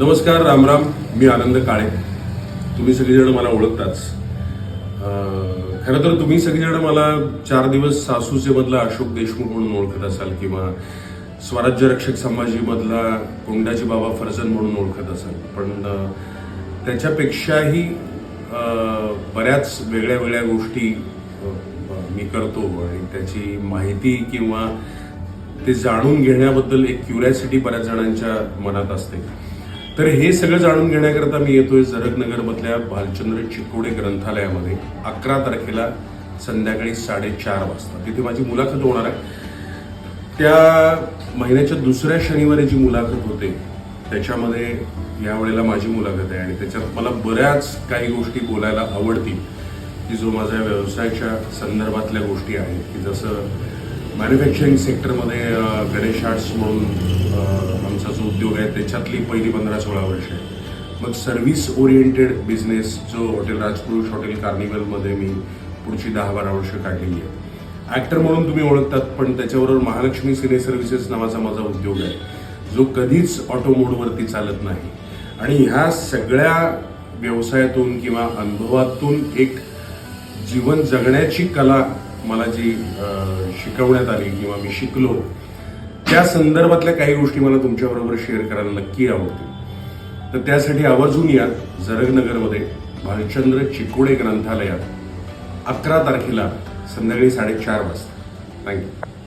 नमस्कार रामराम. मी आनंद काळे. तुम्ही सगळेजण मला ओळखताच. खरं तर तुम्ही सगळेजण मला चार दिवस सासूचे मधला अशोक देशमुख म्हणून ओळखत असाल किंवा स्वराज्य रक्षक संभाजीमधला कोंडाजी बाबा फरजन म्हणून ओळखत असाल. पण त्याच्यापेक्षाही बऱ्याच वेगळ्या वेगळ्या गोष्टी मी करतो आणि त्याची माहिती किंवा ते जाणून घेण्याबद्दल एक क्युरियासिटी बऱ्याच जणांच्या मनात असते. तर हे सगळं जाणून घेण्याकरता मी येतोय जरगनगरमधल्या भालचंद्र चिकोडे ग्रंथालयामध्ये. अकरा तारखेला संध्याकाळी साडेचार वाजता. तिथे माझी मुलाखत होणार आहे. त्या महिन्याच्या दुसऱ्या शनिवारी जी मुलाखत होते त्याच्यामध्ये यावेळेला माझी मुलाखत आहे. आणि त्याच्यात मला बऱ्याच काही गोष्टी बोलायला आवडतील की जो माझ्या व्यवसायाच्या संदर्भातल्या गोष्टी आहेत की जसं मॅन्युफॅक्चरिंग सेक्टरमध्ये गणेश आर्ट्स म्हणून आमचा जो उद्योग आहे त्याच्यातली पहिली पंधरा सोळा वर्ष आहे मग सर्व्हिस ओरिएंटेड बिझनेस जो हॉटेल राजपुरुष हॉटेल कार्निवलमध्ये मी पुढची दहा बारा वर्ष काढलेली आहे. ॲक्टर म्हणून तुम्ही ओळखतात पण त्याच्याबरोबर महालक्ष्मी सिने सर्व्हिसेस नावाचा माझा उद्योग आहे. जो कधीच ऑटो मोडवरती चालत नाही. आणि ह्या सगळ्या व्यवसायातून किंवा अनुभवातून एक जीवन जगण्याची कला मला जी शिकवण्यात आली किंवा मी शिकलो त्या संदर्भातल्या काही गोष्टी मला तुमच्याबरोबर शेअर करायला नक्की आवडतील. तर त्यासाठी आवर्जून या जरगनगरमध्ये भालचंद्र चिकोडे ग्रंथालयात अकरा तारखेला संध्याकाळी साडेचार वाजता. थँक्यू